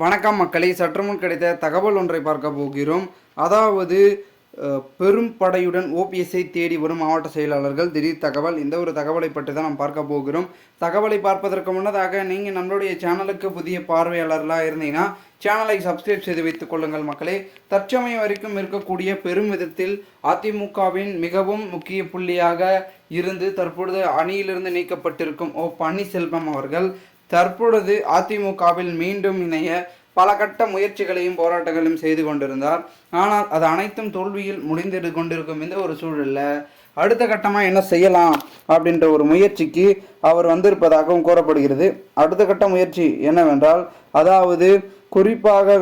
வணக்கம் மக்களை சற்றுமுன் கிடைத்த தகவல் ஒன்றை பார்க்க போகிறோம். அதாவது பெரும் படையுடன் ஓபிஎஸ்ஐ தேடி வரும் மாவட்ட செயலாளர்கள் திடீர் தகவல் இந்த ஒரு தகவலை பற்றி தான் நாம் பார்க்க போகிறோம். தகவலை பார்ப்பதற்கு முன்னதாக நீங்கள் நம்மளுடைய சேனலுக்கு புதிய பார்வையாளர்களாக இருந்தீங்கன்னா சேனலை சப்ஸ்கிரைப் செய்து வைத்துக் கொள்ளுங்கள் மக்களே. தற்சமயம் வரைக்கும் இருக்கக்கூடிய பெரும் விதத்தில் அதிமுகவின் மிகவும் முக்கிய புள்ளியாக இருந்து தற்பொழுது அணியிலிருந்து நீக்கப்பட்டிருக்கும் ஓ பன்னீர்செல்வம் அவர்கள் தற்பொழுது அதிமுகவில் மீண்டும் இணைய பல கட்ட முயற்சிகளையும் போராட்டங்களையும் செய்து கொண்டிருந்தார். ஆனால் அது அனைத்தும் தோல்வியில் முடிந்து கொண்டிருக்கும் இந்த ஒரு சூழல்ல? அடுத்த கட்டமாக என்ன செய்யலாம்? அப்படின்ற ஒரு முயற்சிக்கு அவர் வந்திருப்பதாகவும் கூறப்படுகிறது. அடுத்த கட்ட முயற்சி என்னவென்றால் அதாவது குறிப்பாக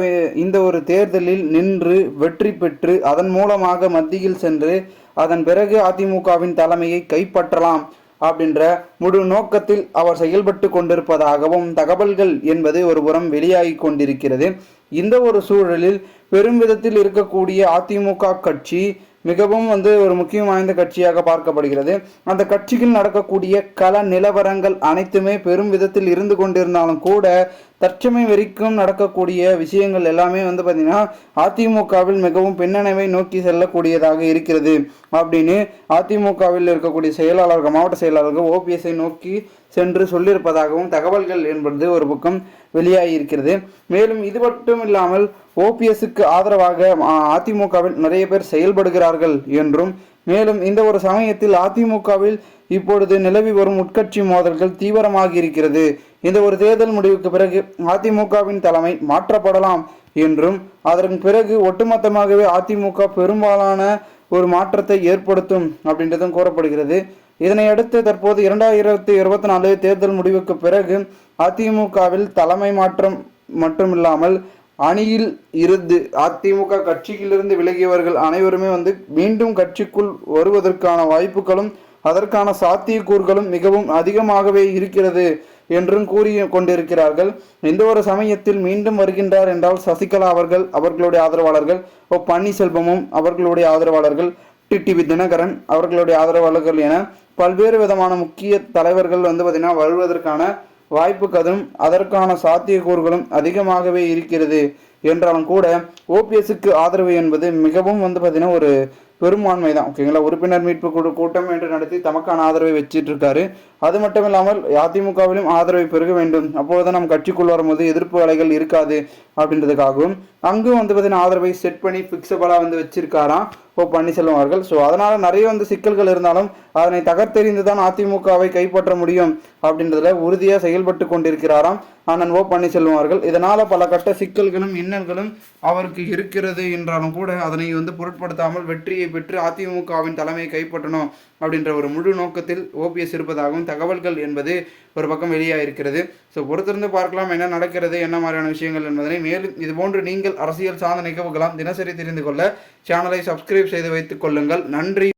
இந்த ஒரு தேர்தலில் நின்று வெற்றி பெற்று அதன் மூலமாக மத்தியில் சென்று அதன் பிறகு அதிமுகவின் தலைமையை கைப்பற்றலாம். அப்படின்ற முழு நோக்கத்தில் அவர் செயல்பட்டு கொண்டிருப்பதாகவும் தகவல்கள் என்பது ஒரு புறம் வெளியாகி கொண்டிருக்கிறது. இந்த ஒரு சூழலில் பெரும் விதத்தில் இருக்கக்கூடிய அதிமுக கட்சி மிகவும் வந்து ஒரு முக்கியம் வாய்ந்த கட்சியாக பார்க்கப்படுகிறது. அந்த கட்சியில் நடக்கக்கூடிய கல நிலவரங்கள் அனைத்துமே பெரும் விதத்தில் இருந்து கொண்டிருந்தாலும் கூட தற்சமை வரைக்கும் நடக்கக்கூடிய விஷயங்கள் எல்லாமே வந்து பார்த்திங்கன்னா அதிமுகவில் மிகவும் பின்னணைவை நோக்கி செல்லக்கூடியதாக இருக்கிறது அப்படின்னு அதிமுகவில் இருக்கக்கூடிய செயலாளர்கள் மாவட்ட செயலாளர்கள் ஓபிஎஸ்ஐ நோக்கி சென்று சொல்லியிருப்பதாகவும் தகவல்கள் என்பது ஒரு பக்கம் வெளியாகி இருக்கிறது மேலும் இது மட்டும் இல்லாமல் ஓபிஎஸ்க்கு ஆதரவாக அதிமுகவில் நிறைய பேர் செயல்படுகிறார்கள் என்றும் மேலும் இந்த ஒரு சமயத்தில் அதிமுகவில் இப்பொழுது நிலவி வரும் உட்கட்சி மோதல்கள் தீவிரமாக இருக்கிறது இந்த ஒரு தேர்தல் முடிவுக்கு பிறகு அதிமுகவின் தலைமை மாற்றப்படலாம் என்றும் அதற்கு பிறகு ஒட்டுமொத்தமாகவே அதிமுக பெரும்பாலான ஒரு மாற்றத்தை ஏற்படுத்தும் அப்படின்றதும் கூறப்படுகிறது. இதனையடுத்து தற்போது இரண்டாயிரத்தி இருபத்தி நாலு தேர்தல் முடிவுக்கு பிறகு அதிமுகவில் தலைமை மாற்றம் மட்டுமில்லாமல் அணியில் இருந்து அதிமுக கட்சியிலிருந்து விலகியவர்கள் அனைவருமே வந்து மீண்டும் கட்சிக்குள் வருவதற்கான வாய்ப்புகளும் அதற்கான சாத்தியக்கூறுகளும் மிகவும் அதிகமாகவே இருக்கிறது என்றும் கூறி கொண்டிருக்கிறார்கள். எந்த ஒரு சமயத்தில் மீண்டும் வருகின்றார் என்றால் சசிகலா அவர்கள் அவர்களுடைய ஆதரவாளர்கள் ஓ பன்னீர்செல்வமும் அவர்களுடைய ஆதரவாளர்கள் டிடிவி தினகரன் அவர்களுடைய ஆதரவாளர்கள் என பல்வேறு விதமான முக்கிய தலைவர்கள் வந்து பார்த்திங்கன்னா வருவதற்கான வாய்ப்புகளும் அதற்கான சாத்தியக்கூறுகளும் அதிகமாகவே இருக்கிறது என்றாலும் கூட ஓபிஎஸ்க்கு ஆதரவு என்பது மிகவும் வந்து பார்த்திங்கன்னா ஒரு பெரும்பான்மை தான் ஓகேங்களா? உறுப்பினர் மீட்பு குழு கூட்டம் என்று நடத்தி தமக்கான ஆதரவை வச்சிட்டு இருக்காரு அது மட்டும் இல்லாமல் அதிமுகவிலும் ஆதரவை பெருக வேண்டும். அப்பொழுது நம் கட்சிக்குள் வரும்போது எதிர்ப்பு அலைகள் இருக்காது. அப்படின்றதுக்காகவும் அங்கும் வந்து பார்த்தீங்கன்னா ஆதரவை செட் பண்ணி ஃபிக்ஸபலாக வந்து வச்சிருக்காராம் ஓ பன்னீர்செல்வம் அவர்கள். ஸோ அதனால் நிறைய வந்து சிக்கல்கள் இருந்தாலும் அதனை தகர்த்தெறிந்து தான் அதிமுகவை கைப்பற்ற முடியும் அப்படின்றதுல உறுதியாக செயல்பட்டு கொண்டிருக்கிறாராம் அண்ணன் ஓ பன்னீர்செல்வம் அவர்கள். இதனால் பல கட்ட சிக்கல்களும் இன்னல்களும் அவருக்கு இருக்கிறது என்றாலும் கூட அதனை வந்து பொருட்படுத்தாமல் வெற்றியை பெற்று அதிமுகவின் தலைமையை கைப்பற்றணும் அப்படின்ற ஒரு முழு நோக்கத்தில் ஓபிஎஸ் இருப்பதாகவும் தகவல்கள் என்பது ஒரு பக்கம் வெளியாக இருக்கிறது ஸோ பொறுத்திருந்து பார்க்கலாம் என்ன நடக்கிறது என்ன மாதிரியான விஷயங்கள் என்பதனை மேலும் இதுபோன்று நீங்கள் அரசியல் சார்ந்த நிகழ்வுகளாம் தினசரி தெரிந்து கொள்ள சேனலை சப்ஸ்கிரைப் செய்து வைத்துக் கொள்ளுங்கள். நன்றி.